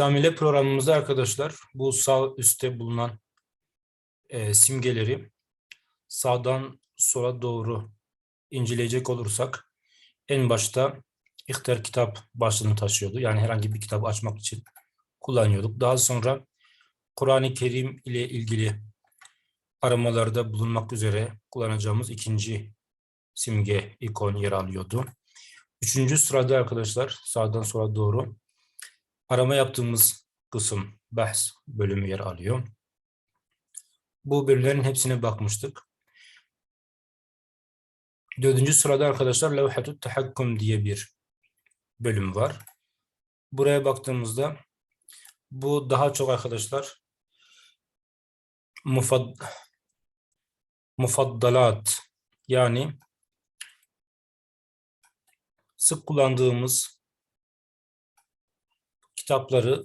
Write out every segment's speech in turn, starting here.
Şamile programımızda arkadaşlar bu sağ üstte bulunan e, simgeleri sağdan sola doğru inceleyecek olursak en başta İhtar kitap başlığını taşıyordu. Yani herhangi bir kitabı açmak için kullanıyorduk. Daha sonra Kur'an-ı Kerim ile ilgili aramalarda bulunmak üzere kullanacağımız ikinci simge ikon yer alıyordu. Üçüncü sırada arkadaşlar sağdan sola doğru arama yaptığımız kısım bahs bölümü yer alıyor. Bu bölümlerin hepsine bakmıştık. Dördüncü sırada arkadaşlar levhatut tahakkum diye bir bölüm var. Buraya baktığımızda bu daha çok arkadaşlar mufad, mufaddalat yani sık kullandığımız kitapları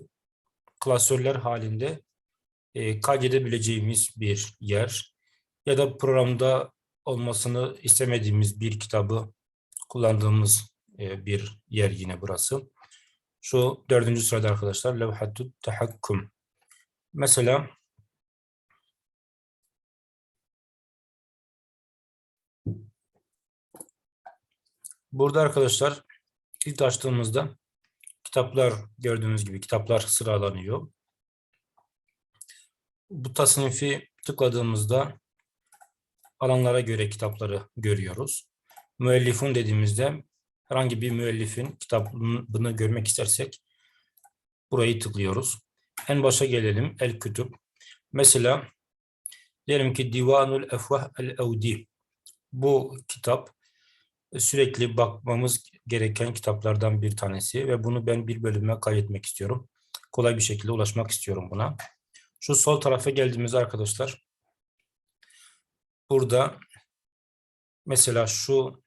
klasörler halinde e, kaydedebileceğimiz bir yer ya da programda olmasını istemediğimiz bir kitabı kullandığımız e, bir yer yine burası. Şu dördüncü sırada arkadaşlar levhatut tahakkum. Mesela burada arkadaşlar ilk açtığımızda kitaplar gördüğünüz gibi kitaplar sıralanıyor. Bu tasnifi tıkladığımızda alanlara göre kitapları görüyoruz. Müellifun dediğimizde herhangi bir müellifin kitabını görmek istersek burayı tıklıyoruz. En başa gelelim. El Kütüb. Mesela diyelim ki Divanul Efvah El Evdi. Bu kitap sürekli bakmamız gereken kitaplardan bir tanesi ve bunu ben bir bölüme kaydetmek istiyorum. Kolay bir şekilde ulaşmak istiyorum buna. Şu sol tarafa geldiğimizde arkadaşlar burada mesela şu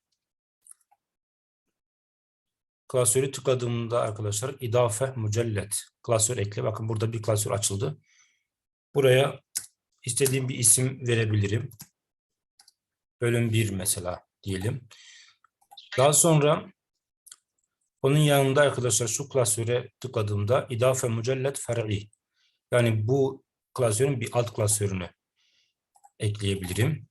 klasörü tıkladığımda arkadaşlar idafe mücellet klasör ekle. Bakın burada bir klasör açıldı. Buraya istediğim bir isim verebilirim. Bölüm 1 mesela diyelim. Daha sonra onun yanında arkadaşlar şu klasöre tıkladığımda idafe mücellet fer'i yani bu klasörün bir alt klasörünü ekleyebilirim.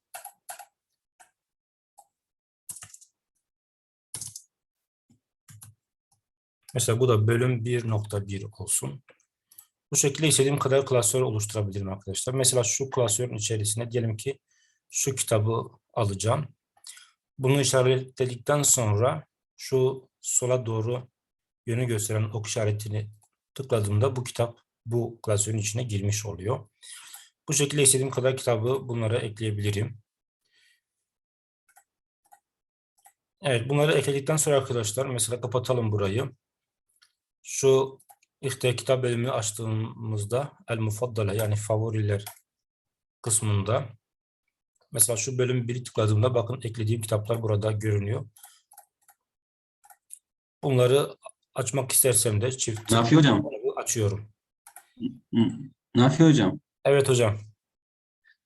Mesela bu da bölüm 1.1 olsun. Bu şekilde istediğim kadar klasör oluşturabilirim arkadaşlar. Mesela şu klasörün içerisine diyelim ki şu kitabı alacağım. Bunu işaretledikten sonra şu sola doğru yönü gösteren ok işaretini tıkladığımda bu kitap bu klasörün içine girmiş oluyor. Bu şekilde istediğim kadar kitabı bunlara ekleyebilirim. Evet bunları ekledikten sonra arkadaşlar mesela kapatalım burayı. Şu işte kitap bölümünü açtığımızda El Mufaddala yani favoriler kısmında mesela şu bölüm biri tıkladığımda bakın eklediğim kitaplar burada görünüyor. Bunları açmak istersem de çift Nafi hocam. açıyorum. Nafi hocam. Evet hocam.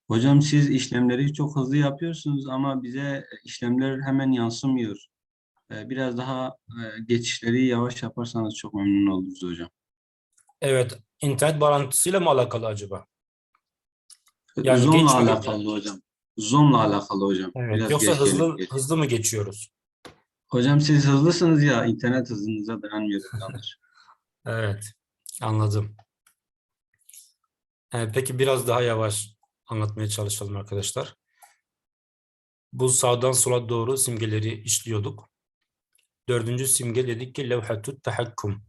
Hocam siz işlemleri çok hızlı yapıyorsunuz ama bize işlemler hemen yansımıyor. Ee, Biraz daha e, geçişleri yavaş yaparsanız çok memnun oluruz hocam. Evet. internet bağlantısıyla mı alakalı acaba? Yani Zoom'la alakalı hocam. Zoom'la alakalı hocam. Evet. Biraz Yoksa geç hızlı gelip geç- hızlı mı geçiyoruz? Hocam siz hızlısınız ya internet hızınıza dayanmıyor yanlış. Evet. Anladım. Evet, peki biraz daha yavaş anlatmaya çalışalım arkadaşlar. Bu sağdan sola doğru simgeleri işliyorduk. Dördüncü simge dedik ki levhatut tahakkum.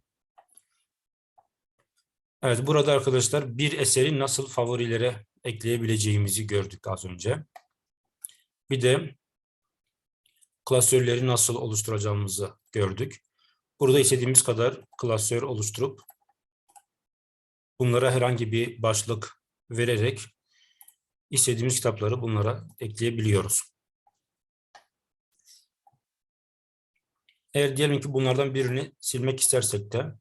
Evet burada arkadaşlar bir eseri nasıl favorilere ekleyebileceğimizi gördük az önce. Bir de klasörleri nasıl oluşturacağımızı gördük. Burada istediğimiz kadar klasör oluşturup bunlara herhangi bir başlık vererek istediğimiz kitapları bunlara ekleyebiliyoruz. Eğer diyelim ki bunlardan birini silmek istersek de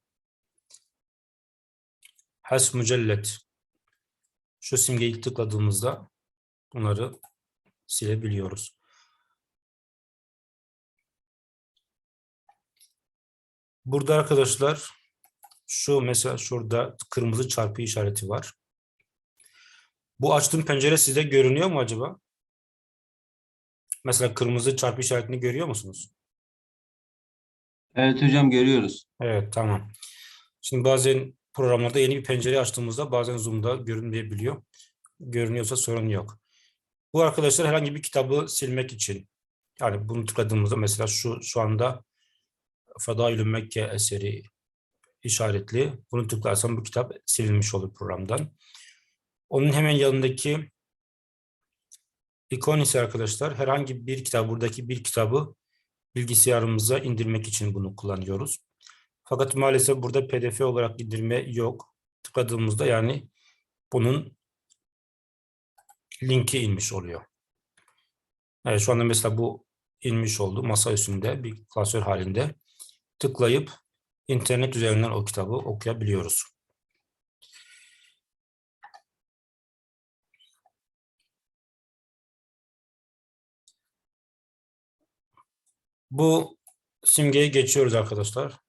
has mücellet şu simgeyi tıkladığımızda bunları silebiliyoruz. Burada arkadaşlar Şu mesela şurada kırmızı çarpı işareti var. Bu açtığım pencere size görünüyor mu acaba? Mesela kırmızı çarpı işaretini görüyor musunuz? Evet hocam görüyoruz. Evet, tamam. Şimdi bazen programlarda yeni bir pencere açtığımızda bazen Zoom'da görünmeyebiliyor. Görünüyorsa sorun yok. Bu arkadaşlar herhangi bir kitabı silmek için. Yani bunu tıkladığımızda mesela şu şu anda Fadailü Mekke eseri işaretli. Bunu tıklarsam bu kitap silinmiş olur programdan. Onun hemen yanındaki ikon ise arkadaşlar herhangi bir kitap, buradaki bir kitabı bilgisayarımıza indirmek için bunu kullanıyoruz. Fakat maalesef burada pdf olarak indirme yok. Tıkladığımızda yani bunun linki inmiş oluyor. Evet, şu anda mesela bu inmiş oldu masa üstünde bir klasör halinde. Tıklayıp internet üzerinden o kitabı okuyabiliyoruz. Bu simgeye geçiyoruz arkadaşlar.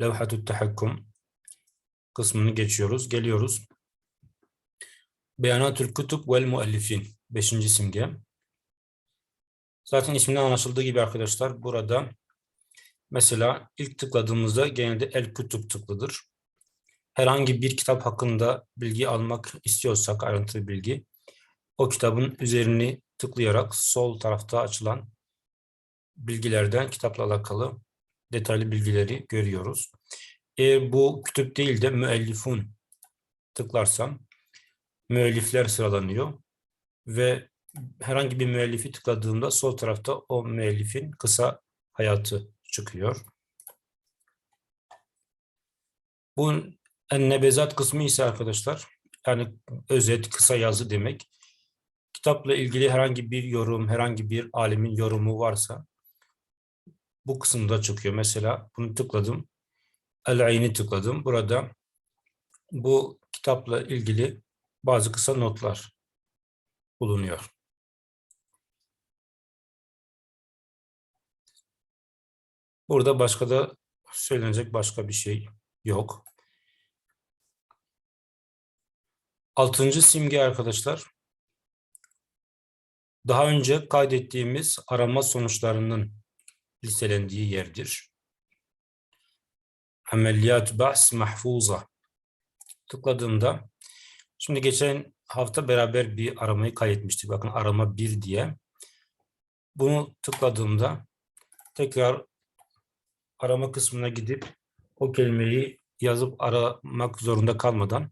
Levhatü tahakkum kısmını geçiyoruz. Geliyoruz. Beyanatül kutub vel muellifin. Beşinci simge. Zaten isminden anlaşıldığı gibi arkadaşlar burada mesela ilk tıkladığımızda genelde el kutub tıklıdır. Herhangi bir kitap hakkında bilgi almak istiyorsak ayrıntılı bilgi o kitabın üzerini tıklayarak sol tarafta açılan bilgilerden kitapla alakalı detaylı bilgileri görüyoruz. Eğer bu kütüp değil de müellifun tıklarsam müellifler sıralanıyor ve herhangi bir müellifi tıkladığımda sol tarafta o müellifin kısa hayatı çıkıyor. Bu nebezat kısmı ise arkadaşlar yani özet, kısa yazı demek. Kitapla ilgili herhangi bir yorum, herhangi bir alimin yorumu varsa bu kısımda çıkıyor. Mesela bunu tıkladım. El-Ayn'i tıkladım. Burada bu kitapla ilgili bazı kısa notlar bulunuyor. Burada başka da söylenecek başka bir şey yok. Altıncı simge arkadaşlar. Daha önce kaydettiğimiz arama sonuçlarının listelendiği yerdir. Ameliyat bahs mahfuza. Tıkladığımda şimdi geçen hafta beraber bir aramayı kaydetmiştik. Bakın arama 1 diye. Bunu tıkladığımda tekrar arama kısmına gidip o kelimeyi yazıp aramak zorunda kalmadan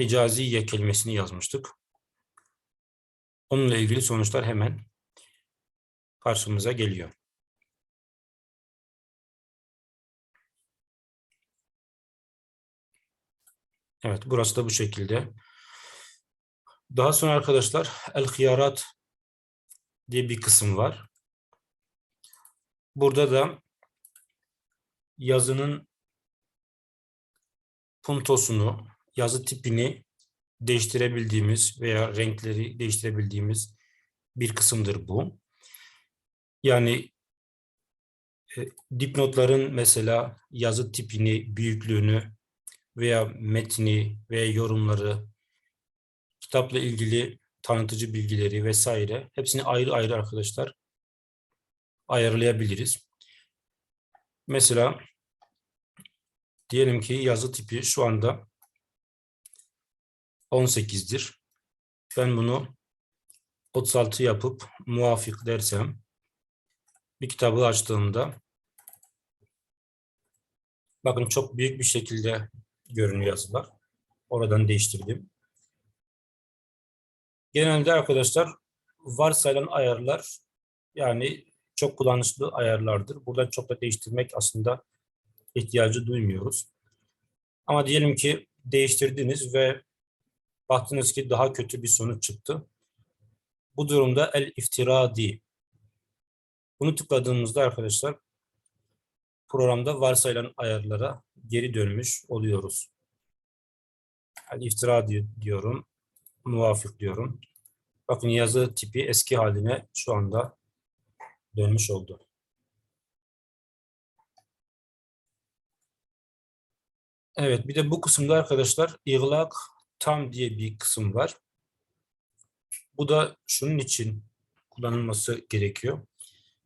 Hicaziye kelimesini yazmıştık. Onunla ilgili sonuçlar hemen karşımıza geliyor. Evet, burası da bu şekilde. Daha sonra arkadaşlar el-hiyarat diye bir kısım var. Burada da yazının puntosunu, yazı tipini değiştirebildiğimiz veya renkleri değiştirebildiğimiz bir kısımdır bu. Yani e, dipnotların mesela yazı tipini, büyüklüğünü veya metni veya yorumları, kitapla ilgili tanıtıcı bilgileri vesaire hepsini ayrı ayrı arkadaşlar ayarlayabiliriz. Mesela diyelim ki yazı tipi şu anda 18'dir. Ben bunu 36 yapıp muvafık dersem bir kitabı açtığımda bakın çok büyük bir şekilde görünüyor yazılar. Oradan değiştirdim. Genelde arkadaşlar varsayılan ayarlar yani çok kullanışlı ayarlardır. Buradan çok da değiştirmek aslında ihtiyacı duymuyoruz. Ama diyelim ki değiştirdiniz ve baktınız ki daha kötü bir sonuç çıktı. Bu durumda el iftiradi. Bunu tıkladığımızda arkadaşlar programda varsayılan ayarlara geri dönmüş oluyoruz. Yani iftira diyorum, muvafık diyorum. Bakın yazı tipi eski haline şu anda dönmüş oldu. Evet bir de bu kısımda arkadaşlar iğlak tam diye bir kısım var. Bu da şunun için kullanılması gerekiyor.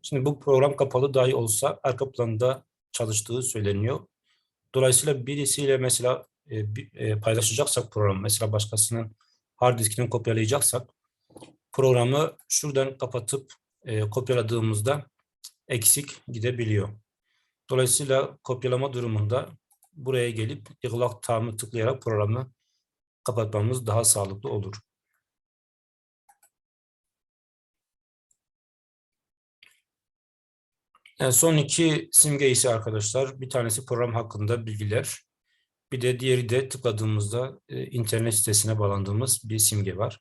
Şimdi bu program kapalı dahi olsa arka planda çalıştığı söyleniyor. Dolayısıyla birisiyle mesela e, e, paylaşacaksak programı, mesela başkasının hard diskini kopyalayacaksak programı şuradan kapatıp e, kopyaladığımızda eksik gidebiliyor. Dolayısıyla kopyalama durumunda buraya gelip iğlak tamı tıklayarak programı kapatmamız daha sağlıklı olur. Yani son iki simge ise arkadaşlar bir tanesi program hakkında bilgiler. Bir de diğeri de tıkladığımızda e, internet sitesine bağlandığımız bir simge var.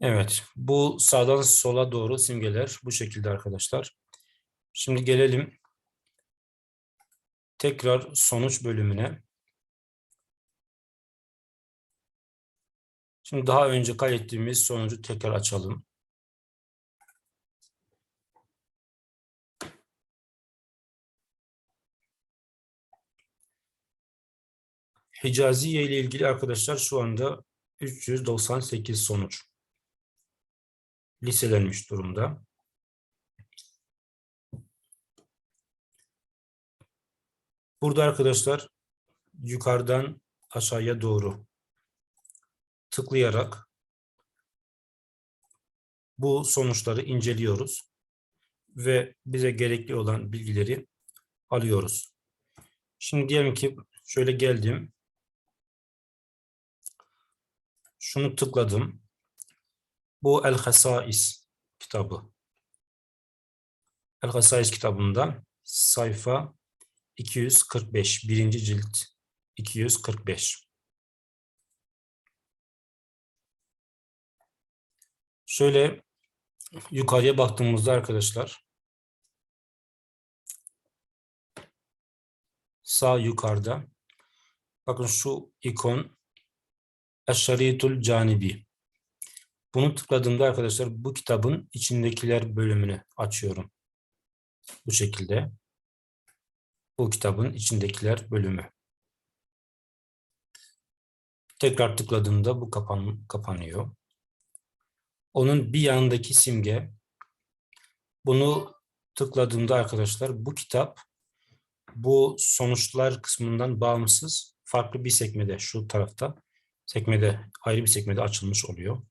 Evet, bu sağdan sola doğru simgeler bu şekilde arkadaşlar. Şimdi gelelim tekrar sonuç bölümüne. Şimdi daha önce kaydettiğimiz sonucu tekrar açalım. Hicaziye ile ilgili arkadaşlar şu anda 398 sonuç listelenmiş durumda. Burada arkadaşlar yukarıdan aşağıya doğru tıklayarak bu sonuçları inceliyoruz ve bize gerekli olan bilgileri alıyoruz. Şimdi diyelim ki şöyle geldim. Şunu tıkladım. Bu El Hasais kitabı. El Hasais kitabında sayfa 245, birinci cilt 245. Şöyle yukarıya baktığımızda arkadaşlar sağ yukarıda bakın şu ikon Eşşaritul Canibi. Bunu tıkladığımda arkadaşlar bu kitabın içindekiler bölümünü açıyorum. Bu şekilde. Bu kitabın içindekiler bölümü. Tekrar tıkladığımda bu kapan kapanıyor. Onun bir yanındaki simge bunu tıkladığımda arkadaşlar bu kitap bu sonuçlar kısmından bağımsız farklı bir sekmede şu tarafta sekmede ayrı bir sekmede açılmış oluyor.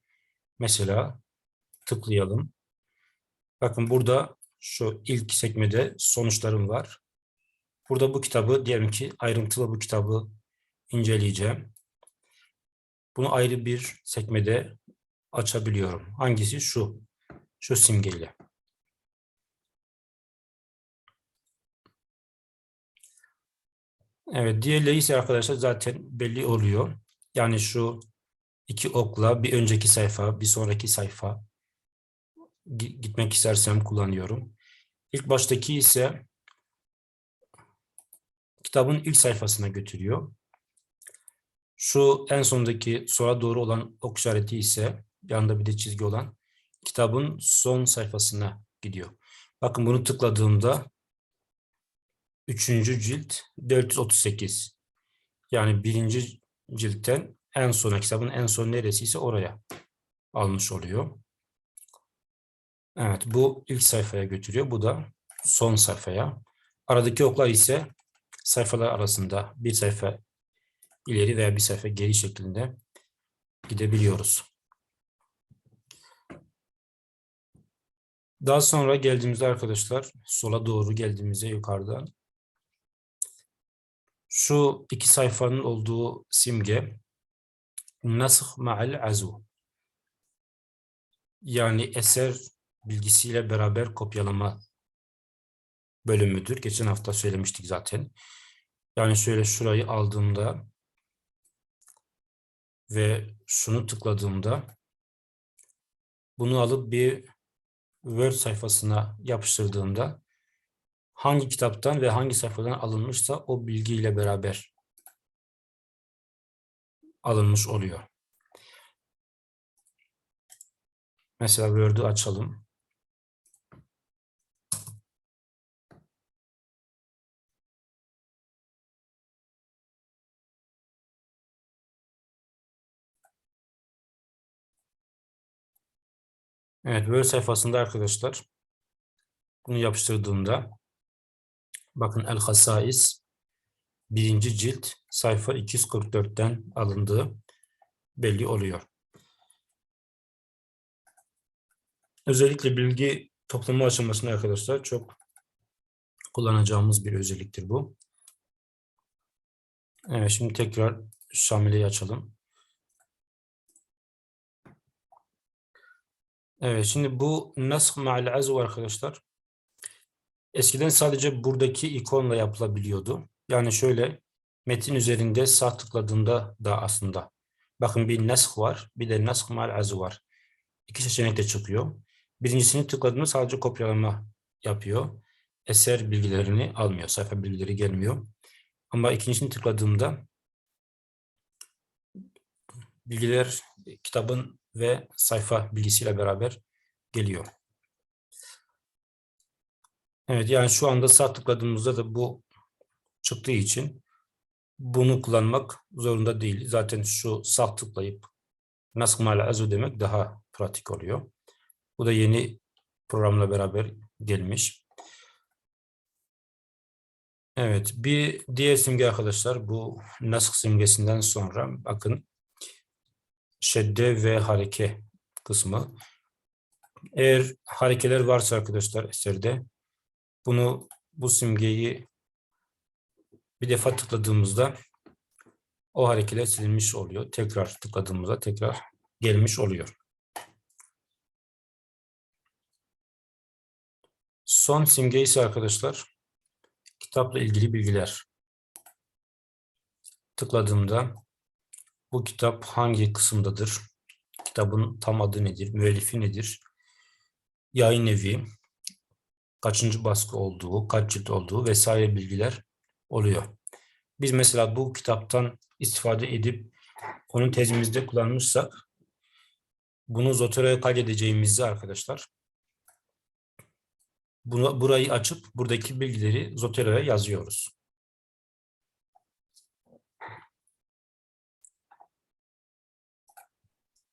Mesela tıklayalım. Bakın burada şu ilk sekmede sonuçlarım var. Burada bu kitabı diyelim ki ayrıntılı bu kitabı inceleyeceğim. Bunu ayrı bir sekmede açabiliyorum. Hangisi? Şu. Şu simgeyle. Evet, diğerleri ise arkadaşlar zaten belli oluyor. Yani şu iki okla bir önceki sayfa, bir sonraki sayfa gi- gitmek istersem kullanıyorum. İlk baştaki ise kitabın ilk sayfasına götürüyor. Şu en sondaki sola doğru olan ok işareti ise yanında bir de çizgi olan kitabın son sayfasına gidiyor. Bakın bunu tıkladığımda 3. cilt 438. Yani birinci ciltten en sona kitabın en son neresiyse oraya almış oluyor. Evet bu ilk sayfaya götürüyor. Bu da son sayfaya. Aradaki oklar ise sayfalar arasında bir sayfa ileri veya bir sayfa geri şeklinde gidebiliyoruz. Daha sonra geldiğimizde arkadaşlar sola doğru geldiğimizde yukarıdan şu iki sayfanın olduğu simge nasх ma'al azu yani eser bilgisiyle beraber kopyalama bölümüdür. Geçen hafta söylemiştik zaten. Yani şöyle şurayı aldığımda ve şunu tıkladığımda bunu alıp bir Word sayfasına yapıştırdığımda hangi kitaptan ve hangi sayfadan alınmışsa o bilgiyle beraber alınmış oluyor. Mesela Word'u açalım. Evet, Word sayfasında arkadaşlar bunu yapıştırdığımda bakın El Hasais birinci cilt sayfa 244'ten alındığı belli oluyor. Özellikle bilgi toplama aşamasında arkadaşlar çok kullanacağımız bir özelliktir bu. Evet, şimdi tekrar Şamile'yi açalım. Evet, şimdi bu nask ma'al azv arkadaşlar. Eskiden sadece buradaki ikonla yapılabiliyordu. Yani şöyle metin üzerinde sağ tıkladığında da aslında bakın bir nask var, bir de nask ma'al azv var. İki seçenek de çıkıyor. Birincisini tıkladığında sadece kopyalama yapıyor. Eser bilgilerini almıyor, sayfa bilgileri gelmiyor. Ama ikincisini tıkladığımda bilgiler kitabın ve sayfa bilgisiyle beraber geliyor. Evet yani şu anda sağ tıkladığımızda da bu çıktığı için bunu kullanmak zorunda değil. Zaten şu sağ tıklayıp nask ma'al azu demek daha pratik oluyor. Bu da yeni programla beraber gelmiş. Evet, bir diğer simge arkadaşlar bu nask simgesinden sonra bakın şedde ve hareke kısmı. Eğer harekeler varsa arkadaşlar eserde bunu bu simgeyi bir defa tıkladığımızda o harekeler silinmiş oluyor. Tekrar tıkladığımızda tekrar gelmiş oluyor. Son simge ise arkadaşlar kitapla ilgili bilgiler. Tıkladığımda bu kitap hangi kısımdadır? Kitabın tam adı nedir? Müellifi nedir? Yayın evi, kaçıncı baskı olduğu, kaç cilt olduğu vesaire bilgiler oluyor. Biz mesela bu kitaptan istifade edip onu tezimizde kullanmışsak bunu Zotero'ya kaydedeceğimizi arkadaşlar bunu, burayı açıp buradaki bilgileri Zotero'ya yazıyoruz.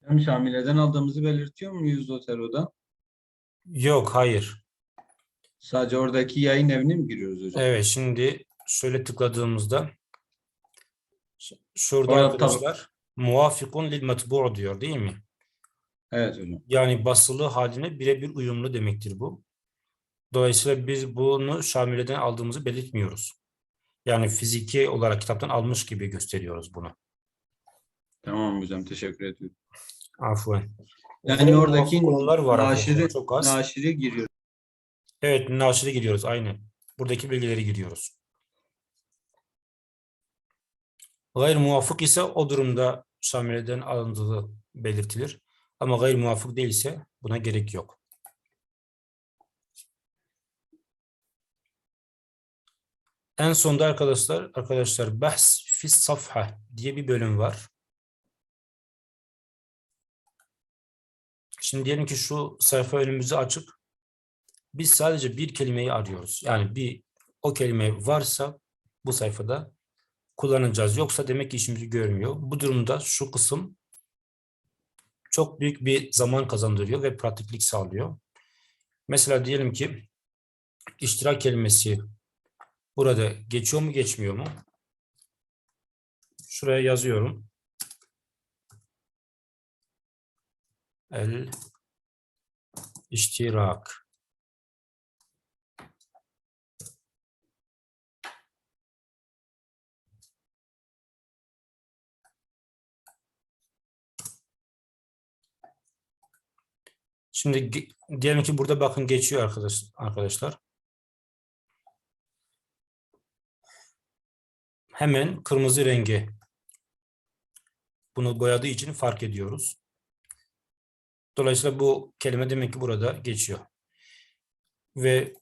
Hem Şamile'den aldığımızı belirtiyor muyuz Zotero'da? Yok, hayır. Sadece oradaki yayın evine mi giriyoruz hocam? Evet, şimdi şöyle tıkladığımızda şurada Orada arkadaşlar muvafikun lil matbu' diyor değil mi? Evet hocam. Yani basılı haline birebir uyumlu demektir bu. Dolayısıyla biz bunu Şamile'den aldığımızı belirtmiyoruz. Yani fiziki olarak kitaptan almış gibi gösteriyoruz bunu. Tamam hocam teşekkür ediyorum. Afuen. Yani oradaki konular var naşiri, çok az. naşiri giriyor. Evet, naşire giriyoruz aynen. Buradaki bilgileri giriyoruz. Gayr muvafık ise o durumda Şamile'den alındığı belirtilir. Ama gayr muvafık değilse buna gerek yok. En sonda arkadaşlar arkadaşlar bahs fi safha diye bir bölüm var. Şimdi diyelim ki şu sayfa önümüzü açık. Biz sadece bir kelimeyi arıyoruz. Yani bir o kelime varsa bu sayfada kullanacağız. Yoksa demek ki işimizi görmüyor. Bu durumda şu kısım çok büyük bir zaman kazandırıyor ve pratiklik sağlıyor. Mesela diyelim ki iştirak kelimesi burada geçiyor mu geçmiyor mu? Şuraya yazıyorum. El iştirak. Şimdi diyelim ki burada bakın geçiyor arkadaş, arkadaşlar. Hemen kırmızı rengi bunu boyadığı için fark ediyoruz. Dolayısıyla bu kelime demek ki burada geçiyor. Ve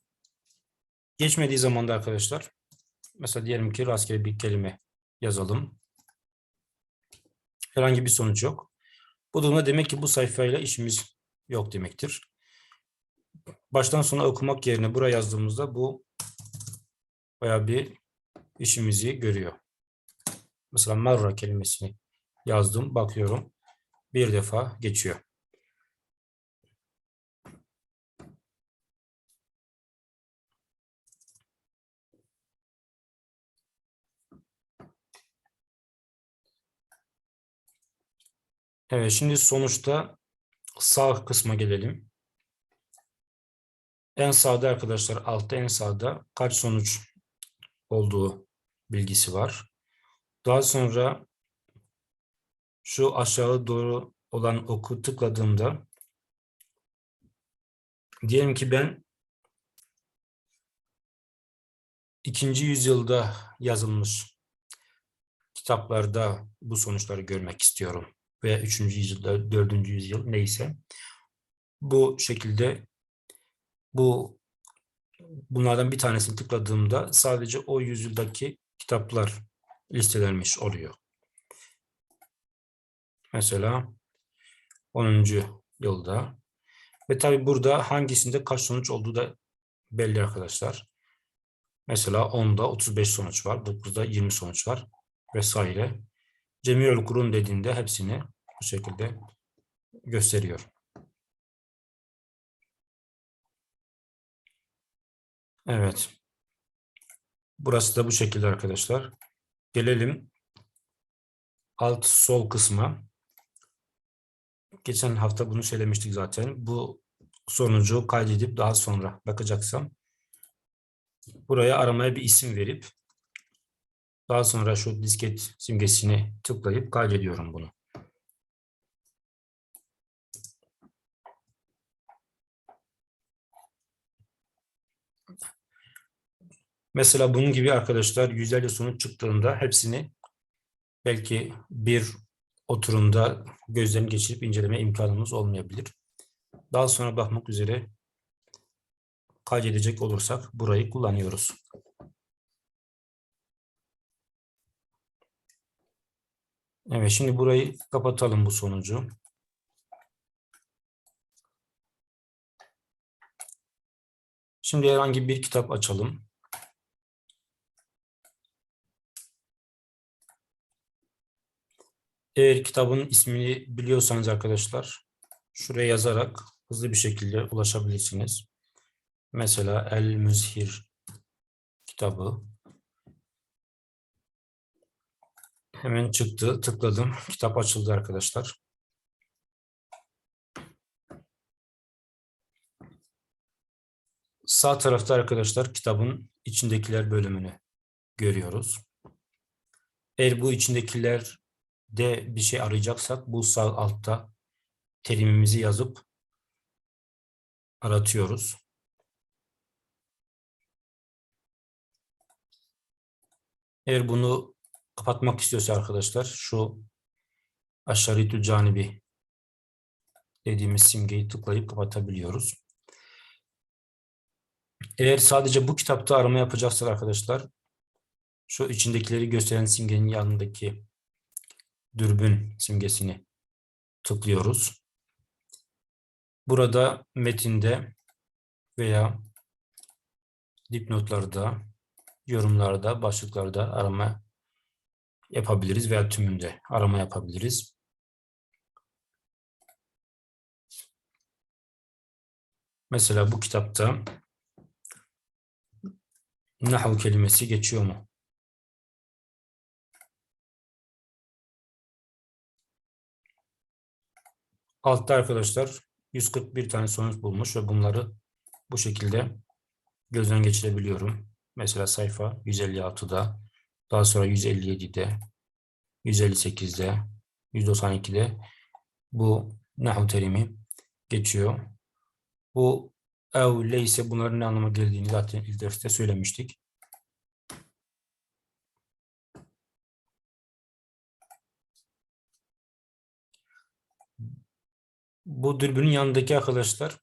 geçmediği zaman da arkadaşlar mesela diyelim ki rastgele bir kelime yazalım. Herhangi bir sonuç yok. Bu durumda demek ki bu sayfayla işimiz yok demektir. Baştan sona okumak yerine buraya yazdığımızda bu bayağı bir işimizi görüyor. Mesela marra kelimesini yazdım, bakıyorum. Bir defa geçiyor. Evet, şimdi sonuçta sağ kısma gelelim. En sağda arkadaşlar altta en sağda kaç sonuç olduğu bilgisi var. Daha sonra şu aşağı doğru olan oku tıkladığımda diyelim ki ben ikinci yüzyılda yazılmış kitaplarda bu sonuçları görmek istiyorum veya üçüncü yüzyılda, dördüncü yüzyıl neyse bu şekilde bu bunlardan bir tanesini tıkladığımda sadece o yüzyıldaki kitaplar listelenmiş oluyor. Mesela 10. yılda ve tabi burada hangisinde kaç sonuç olduğu da belli arkadaşlar. Mesela 10'da 35 sonuç var, 9'da 20 sonuç var vesaire. Cemiyül Kurun dediğinde hepsini bu şekilde gösteriyor. Evet. Burası da bu şekilde arkadaşlar. Gelelim alt sol kısma. Geçen hafta bunu söylemiştik zaten. Bu sonucu kaydedip daha sonra bakacaksam buraya aramaya bir isim verip daha sonra şu disket simgesini tıklayıp kaydediyorum bunu. Mesela bunun gibi arkadaşlar yüzlerce sonuç çıktığında hepsini belki bir oturumda gözden geçirip inceleme imkanımız olmayabilir. Daha sonra bakmak üzere kaydedecek olursak burayı kullanıyoruz. Evet şimdi burayı kapatalım bu sonucu. Şimdi herhangi bir kitap açalım. Eğer kitabın ismini biliyorsanız arkadaşlar şuraya yazarak hızlı bir şekilde ulaşabilirsiniz. Mesela El Müzhir kitabı. Hemen çıktı, tıkladım. Kitap açıldı arkadaşlar. Sağ tarafta arkadaşlar kitabın içindekiler bölümünü görüyoruz. Eğer bu içindekiler de bir şey arayacaksak bu sağ altta terimimizi yazıp aratıyoruz. Eğer bunu kapatmak istiyorsa arkadaşlar şu aşaritü canibi dediğimiz simgeyi tıklayıp kapatabiliyoruz. Eğer sadece bu kitapta arama yapacaksak arkadaşlar şu içindekileri gösteren simgenin yanındaki dürbün simgesini tıklıyoruz. Burada metinde veya dipnotlarda, yorumlarda, başlıklarda arama yapabiliriz veya tümünde arama yapabiliriz. Mesela bu kitapta nahu kelimesi geçiyor mu? Altta arkadaşlar 141 tane sonuç bulmuş ve bunları bu şekilde gözden geçirebiliyorum. Mesela sayfa 156'da, daha sonra 157'de, 158'de, 192'de bu nahu terimi geçiyor. Bu ev ise bunların ne anlama geldiğini zaten ilk derste söylemiştik. Bu dürbünün yanındaki arkadaşlar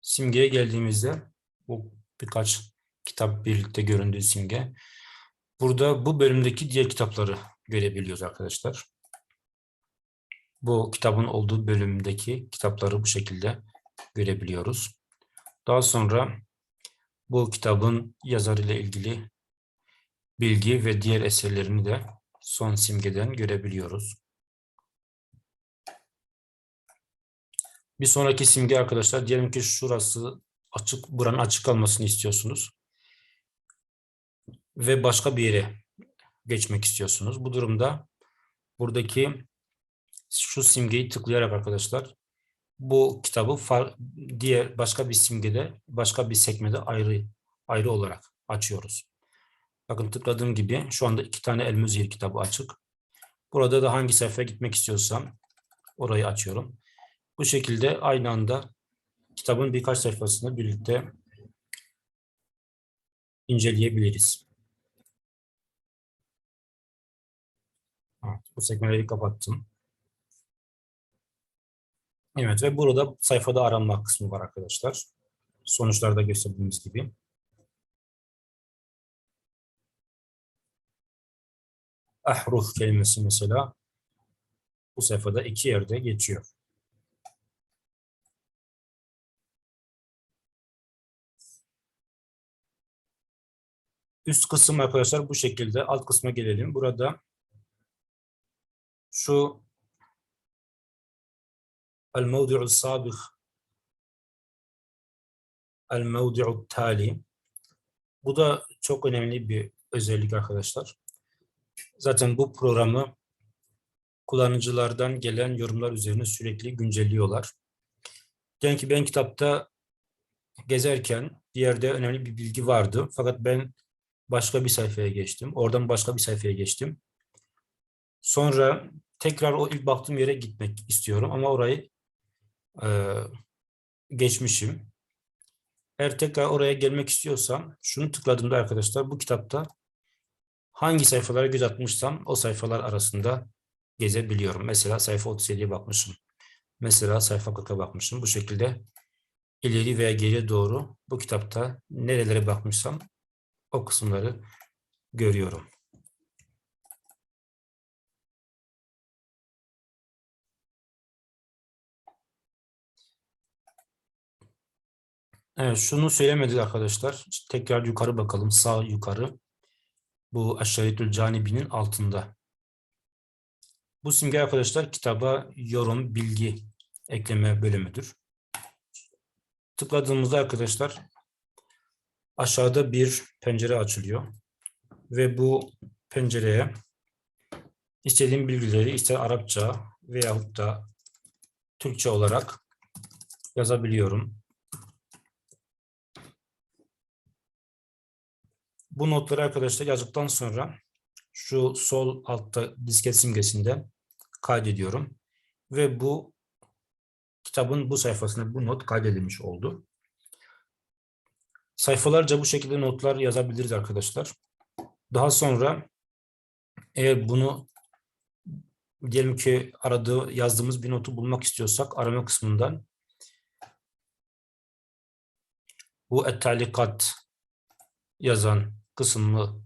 simgeye geldiğimizde bu birkaç kitap birlikte göründüğü simge. Burada bu bölümdeki diğer kitapları görebiliyoruz arkadaşlar. Bu kitabın olduğu bölümdeki kitapları bu şekilde görebiliyoruz. Daha sonra bu kitabın yazarıyla ilgili bilgi ve diğer eserlerini de son simgeden görebiliyoruz. Bir sonraki simge arkadaşlar diyelim ki şurası açık, buranın açık kalmasını istiyorsunuz. Ve başka bir yere geçmek istiyorsunuz. Bu durumda buradaki şu simgeyi tıklayarak arkadaşlar bu kitabı diğer başka bir simgede, başka bir sekmede ayrı ayrı olarak açıyoruz. Bakın tıkladığım gibi şu anda iki tane El Müzir kitabı açık. Burada da hangi sayfaya gitmek istiyorsam orayı açıyorum. Bu şekilde aynı anda kitabın birkaç sayfasını birlikte inceleyebiliriz. Evet, bu sekmeleri kapattım. Evet ve burada sayfada arama kısmı var arkadaşlar. Sonuçlarda gösterdiğimiz gibi. Ahruf kelimesi mesela bu sayfada iki yerde geçiyor. Üst kısım arkadaşlar bu şekilde. Alt kısma gelelim. Burada şu el-mevdi'u sabık el-mevdi'u tali bu da çok önemli bir özellik arkadaşlar. Zaten bu programı kullanıcılardan gelen yorumlar üzerine sürekli güncelliyorlar. Diyelim ki ben kitapta gezerken bir yerde önemli bir bilgi vardı. Fakat ben başka bir sayfaya geçtim. Oradan başka bir sayfaya geçtim. Sonra tekrar o ilk baktığım yere gitmek istiyorum ama orayı e, geçmişim. Eğer tekrar oraya gelmek istiyorsam şunu tıkladığımda arkadaşlar bu kitapta hangi sayfalara göz atmışsam o sayfalar arasında gezebiliyorum. Mesela sayfa 37'ye bakmışım. Mesela sayfa 40'a bakmışım. Bu şekilde ileri veya geriye doğru bu kitapta nerelere bakmışsam o kısımları görüyorum. Evet, şunu söylemedik arkadaşlar. Tekrar yukarı bakalım. Sağ yukarı. Bu aşağıtül canibinin altında. Bu simge arkadaşlar kitaba yorum, bilgi ekleme bölümüdür. Tıkladığımızda arkadaşlar aşağıda bir pencere açılıyor. Ve bu pencereye istediğim bilgileri ister Arapça veyahut da Türkçe olarak yazabiliyorum. Bu notları arkadaşlar yazdıktan sonra şu sol altta disket simgesinde kaydediyorum. Ve bu kitabın bu sayfasına bu not kaydedilmiş oldu. Sayfalarca bu şekilde notlar yazabiliriz arkadaşlar. Daha sonra eğer bunu diyelim ki aradığı yazdığımız bir notu bulmak istiyorsak arama kısmından bu ettalikat yazan kısmını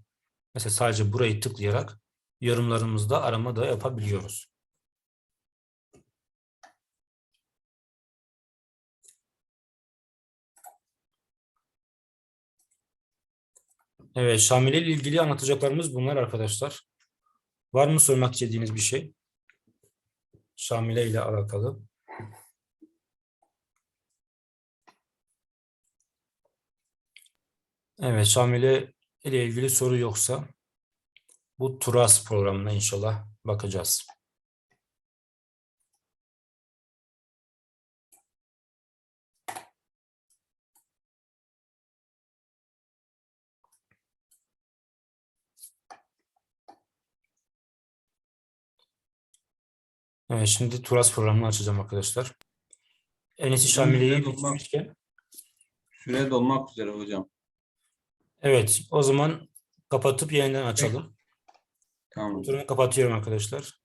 mesela sadece burayı tıklayarak yorumlarımızda arama da yapabiliyoruz. Evet, Şamile ile ilgili anlatacaklarımız bunlar arkadaşlar. Var mı sormak istediğiniz bir şey? Şamile ile alakalı. Evet, Şamile ile ilgili soru yoksa bu TURAS programına inşallah bakacağız. Evet, şimdi TURAS programını açacağım arkadaşlar. En iyisi Hocam, Şamile'yi bitirmişken Süre dolmak üzere hocam. Evet, o zaman kapatıp yeniden açalım. Tamam. Oturumu kapatıyorum arkadaşlar.